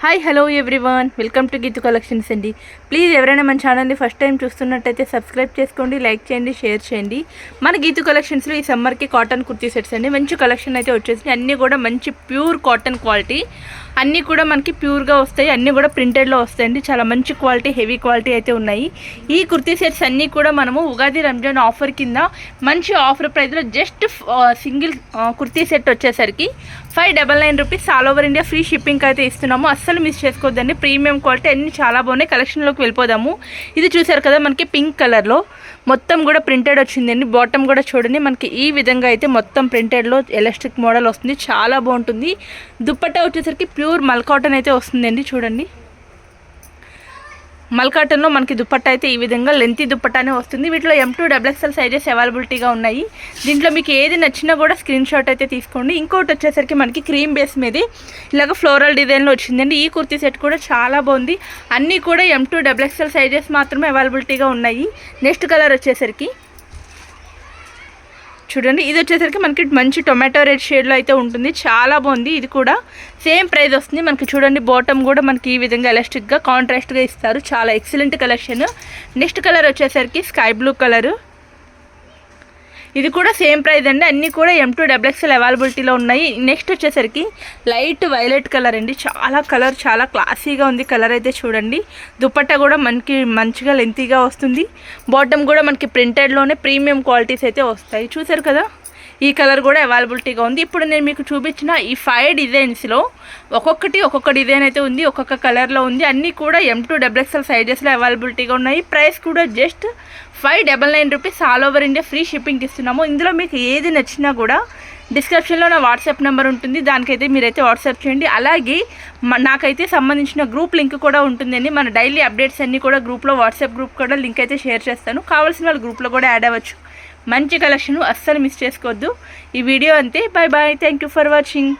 Hi hello everyone welcome to Geethu collections అండి. Please ఎవరైనా మన ఛానల్ని ఫస్ట్ టైం చూస్తున్నట్టయితే సబ్స్క్రైబ్ చేసుకోండి లైక్ చేయండి షేర్ చేయండి. మన గీతు కలెక్షన్స్లో ఈ సమ్మర్కి కాటన్ కుర్తీ సెట్స్ అండి. మంచి కలెక్షన్ అయితే వచ్చేసింది అన్నీ కూడా మంచి ప్యూర్ కాటన్ క్వాలిటీ అన్నీ కూడా మనకి ప్యూర్గా వస్తాయి. అన్నీ కూడా ప్రింటెడ్లో వస్తాయండి. చాలా మంచి క్వాలిటీ హెవీ క్వాలిటీ అయితే ఉన్నాయి. ఈ కుర్తీ సెట్స్ అన్నీ కూడా మనము ఉగాది రంజాన్ ఆఫర్ కింద మంచి ఆఫర్ ప్రైస్లో జస్ట్ సింగిల్ కుర్తీ సెట్ వచ్చేసరికి five double nine rupees all over India free shipping అయితే ఇస్తున్నాము. అస్సలు మిస్ చేసుకోవద్దండి. ప్రీమియం క్వాలిటీ అన్ని చాలా బాగున్నాయి. కలెక్షన్లోకి వెళ్ళిపోదాము. ఇది చూసారు కదా మనకి పింక్ కలర్లో మొత్తం కూడా ప్రింటెడ్ వచ్చిందండి. బాటమ్ కూడా చూడండి మనకి ఈ విధంగా అయితే మొత్తం ప్రింటెడ్లో ఎలాస్టిక్ మోడల్ వస్తుంది. చాలా బాగుంటుంది. దుప్పట్టా వచ్చేసరికి ప్యూర్ మల్ కాటన్ అయితే వస్తుందండి చూడండి. మల్కాటన్లో మనకి దుప్పట్ట అయితే ఈ విధంగా లెంతీ దుప్పట్టానే వస్తుంది. వీటిలో M two double XL sizes అవైలబిలిటీగా ఉన్నాయి. దీంట్లో మీకు ఏది నచ్చినా కూడా స్క్రీన్ షాట్ అయితే తీసుకోండి. ఇంకోటి వచ్చేసరికి మనకి క్రీమ్ బేస్ మీద. ఇలాగ ఫ్లోరల్ డిజైన్లో వచ్చిందండి. ఈ కుర్తీ సెట్ కూడా చాలా బాగుంది. అన్నీ కూడా M to double XL sizes మాత్రమే అవైలబిలిటీగా ఉన్నాయి. నెక్స్ట్ కలర్ వచ్చేసరికి చూడండి ఇది వచ్చేసరికి మనకి మంచి టొమాటో రెడ్ షేడ్లో అయితే ఉంటుంది. చాలా బాగుంది. ఇది కూడా సేమ్ ప్రైస్ వస్తుంది. మనకి చూడండి బాటమ్ కూడా మనకి ఈ విధంగా ఎలాస్టిక్గా కాంట్రాస్ట్గా ఇస్తారు. చాలా ఎక్సలెంట్ కలెక్షన్. నెక్స్ట్ కలర్ వచ్చేసరికి స్కై బ్లూ కలరు. ఇది కూడా సేమ్ ప్రైస్ అండి. అన్నీ కూడా ఎం టూ డబుల్ ఎక్స్ఎల్ అవైలబిలిటీలో ఉన్నాయి. నెక్స్ట్ వచ్చేసరికి లైట్ వైలెట్ కలర్ అండి. చాలా కలర్ చాలా క్లాసీగా ఉంది కలర్ అయితే చూడండి. దుపట్టా కూడా మనకి మంచిగా లెంతీగా వస్తుంది. బాటమ్ కూడా మనకి ప్రింటెడ్లోనే ప్రీమియం క్వాలిటీస్ అయితే వస్తాయి. చూసారు కదా? ఈ కలర్ కూడా అవైలబిలిటీగా ఉంది. ఇప్పుడు నేను మీకు చూపించిన ఈ ఫైవ్ డిజైన్స్లో ఒక్కొక్కటి ఒక్కొక్క డిజైన్ అయితే ఉంది ఒక్కొక్క కలర్లో ఉంది. అన్నీ కూడా M to double XL XL సైజెస్లో అవైలబిలిటీగా ఉన్నాయి. ప్రైస్ కూడా just five double nine rupees all over India free shipping ఇస్తున్నాము. ఇందులో మీకు ఏది నచ్చినా కూడా డిస్క్రిప్షన్లో నా వాట్సాప్ నెంబర్ ఉంటుంది. దానికైతే మీరైతే వాట్సాప్ చేయండి. అలాగే నాకైతే సంబంధించిన గ్రూప్ లింక్ కూడా ఉంటుందండి. మన డైలీ అప్డేట్స్ అన్నీ కూడా గ్రూప్లో వాట్సాప్ గ్రూప్ కూడా లింక్ అయితే షేర్ చేస్తాను. కావాల్సిన వాళ్ళు గ్రూప్లో కూడా యాడ్ అవ్వచ్చు. మంచి కలెక్షన్ అస్సలు మిస్ చేసుకోవద్దు. ఈ వీడియో అంతే. Bye bye thank you for watching